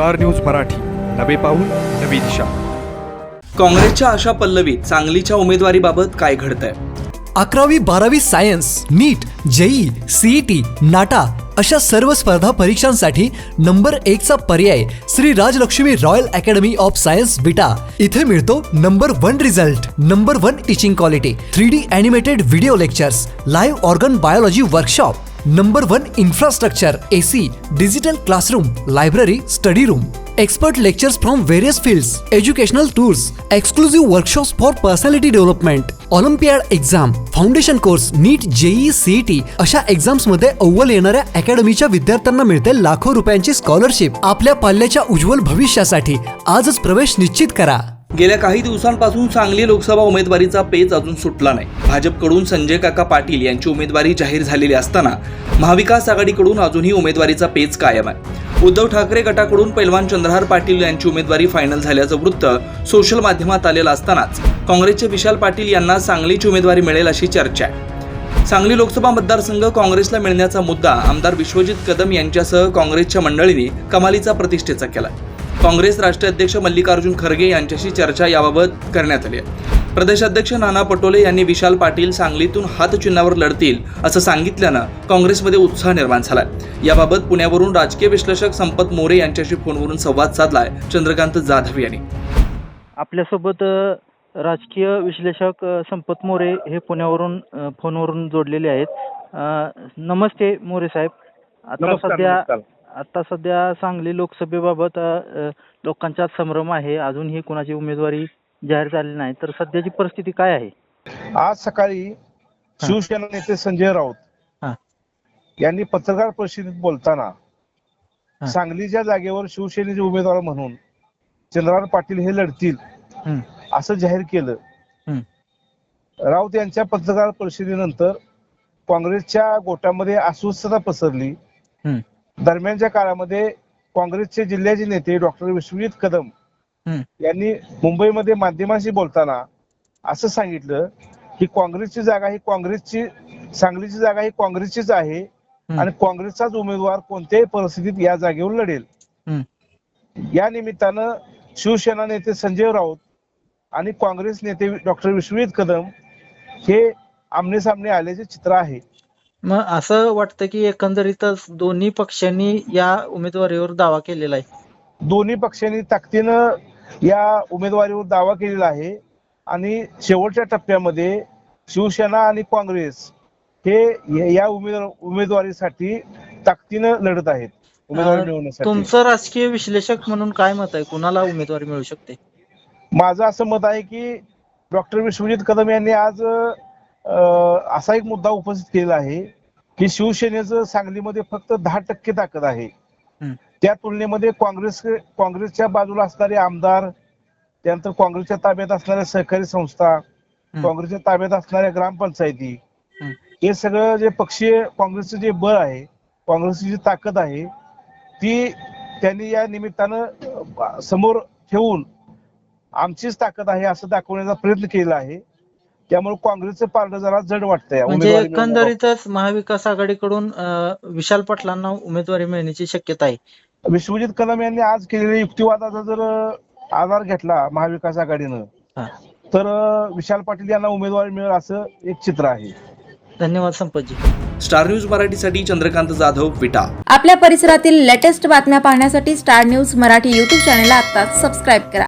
Star news Marathi. नवे पाऊल नवी दिशा. काँग्रेसच्या आशा पल्लवीत सांगलीच्या उमेदवारीबाबत काय घडतंय? अकरावी बारावी science NEET JEE CET NATA अशा सर्व स्पर्धा परीक्षांसाठी नंबर एकचा पर्याय Shri Rajlakshmi royal academy of science Vita इथे मिळतो number one result number one teaching quality three D animated video lectures live organ biology workshop. Number one infrastructure AC digital classroom library study room expert lectures from various fields educational tours exclusive workshops for personality development olympiad exam foundation course NEET JEE CET अशा एक्झाम्समध्ये अव्वल येणाऱ्या अकॅडमीच्या विद्यार्थ्यांना मिळते लाखो रुपयांची scholarship आपल्या पाल्याच्या उज्ज्वल भविष्यासाठी आजच प्रवेश निश्चित करा. गेल्या काही दिवसांपासून सांगली लोकसभा उमेदवारीचा पेच अजून सुटला नाही. भाजपकडून संजय काका पाटील यांची उमेदवारी जाहीर झालेली असताना महाविकास आघाडीकडून अजूनही उमेदवारीचा पेच कायम आहे. उद्धव ठाकरे गटाकडून पैलवान चंद्रहार पाटील यांची उमेदवारी फायनल झाल्याचं वृत्त सोशल माध्यमात आलेलं असतानाच काँग्रेसचे विशाल पाटील यांना सांगलीची उमेदवारी मिळेल अशी चर्चा आहे. सांगली लोकसभा मतदारसंघ काँग्रेसला मिळण्याचा मुद्दा आमदार विश्वजित कदम यांच्यासह काँग्रेसच्या मंडळींनी कमालीचा प्रतिष्ठेचा केला. काँग्रेस राष्ट्रीय अध्यक्ष मल्लिकार्जुन खरगे यांच्याशी चर्चा याबाबत करण्यात आली आहे. प्रदेशाध्यक्ष नाना पटोले यांनी विशाल पाटील सांगलीतून हातचिन्हावर लढतील असं सांगितल्यानं काँग्रेसमध्ये उत्साह निर्माण झालाय. याबाबत पुण्यावरून राजकीय विश्लेषक संपत मोरे यांच्याशी फोनवरून संवाद साधलाय चंद्रकांत जाधव यांनी. आपल्यासोबत राजकीय विश्लेषक संपत मोरे हे पुण्यावरून फोनवरून जोडलेले आहेत. नमस्ते मोरे साहेब. आता सध्या. आता सध्या सांगली लोकसभेबाबत लोकांच्यात संभ्रम आहे. अजूनही कुणाची उमेदवारी जाहीर झाली नाही. तर सध्याची परिस्थिती काय आहे? आज सकाळी शिवसेना नेते संजय राऊत. यांनी पत्रकार परिषदेत बोलताना. सांगलीच्या जागेवर शिवसेनेचे उमेदवार म्हणून चंद्रकांत पाटील हे लढतील असं जाहीर केलं. राऊत यांच्या पत्रकार परिषदेनंतर काँग्रेसच्या गोटामध्ये अस्वस्थता पसरली. दरम्यानच्या काळामध्ये काँग्रेसचे जिल्ह्याचे नेते डॉक्टर विश्वजित कदम यांनी मुंबईमध्ये माध्यमांशी बोलताना असं सांगितलं की काँग्रेसची जागा ही काँग्रेसची सांगलीची जागा ही काँग्रेसचीच आहे आणि काँग्रेसचाच उमेदवार कोणत्याही परिस्थितीत या जागेवर लढेल. या निमित्तानं शिवसेना नेते संजय राऊत आणि काँग्रेस नेते डॉक्टर विश्वजित कदम हे आमने सामने आल्याचे चित्र आहे. मग असं वाटतं की एकंदरीतच दोन्ही पक्षांनी या उमेदवारीवर दावा केलेला आहे. दोन्ही पक्षांनी ताकदीनं या उमेदवारीवर दावा केलेला आहे. आणि शेवटच्या टप्प्यामध्ये शिवसेना आणि काँग्रेस हे या- या उमेदवार उमेदवारीसाठी ताकदीनं लढत आहेत उमेदवारी मिळवण्यासाठी. तुमचं राजकीय विश्लेषक म्हणून काय मत आहे? कुणाला उमेदवारी मिळू शकते? माझं असं मत आहे की डॉक्टर विश्वजित कदम यांनी आज अं, असा एक मुद्दा उपस्थित केलेला आहे की शिवसेनेचं सांगलीमध्ये फक्त दहा टक्के ताकद आहे. हं, त्या तुलनेमध्ये काँग्रेस काँग्रेसच्या बाजूला असणारे आमदार त्यानंतर काँग्रेसच्या ताब्यात असणाऱ्या सहकारी संस्था काँग्रेसच्या ताब्यात असणाऱ्या ग्रामपंचायती हं. सगळं जे पक्षीय काँग्रेसचं जे बळ आहे काँग्रेसची जी ताकद आहे ती त्यांनी या निमित्तानं समोर ठेवून आमचीच ताकद आहे असं दाखवण्याचा प्रयत्न केला आहे. त्यामुळे काँग्रेसचं पारडं जरा जड वाटतंय. म्हणजे उमेदवारी मिळवण्याबाबत. एकंदरीतच महाविकास आघाडीकडून अ, विशाल पाटलांना उमेदवारी मिळण्याची शक्यता आहे. विश्वजित कदम यांनी आज केलेल्या युक्तिवादाचा जर अं, आधार घेतला महाविकास आघाडीनं हा. तर अं, विशाल पाटील यांना उमेदवारी मिळेल असं एक चित्र आहे. धन्यवाद संपतजी. स्टार न्यूज मराठीसाठी चंद्रकांत जाधव विटा. आपल्या परिसरातील लेटेस्ट बातम्या पाहण्यासाठी स्टार न्यूज मराठी यूट्यूब चॅनलला आत्ताच सबस्क्राईब करा.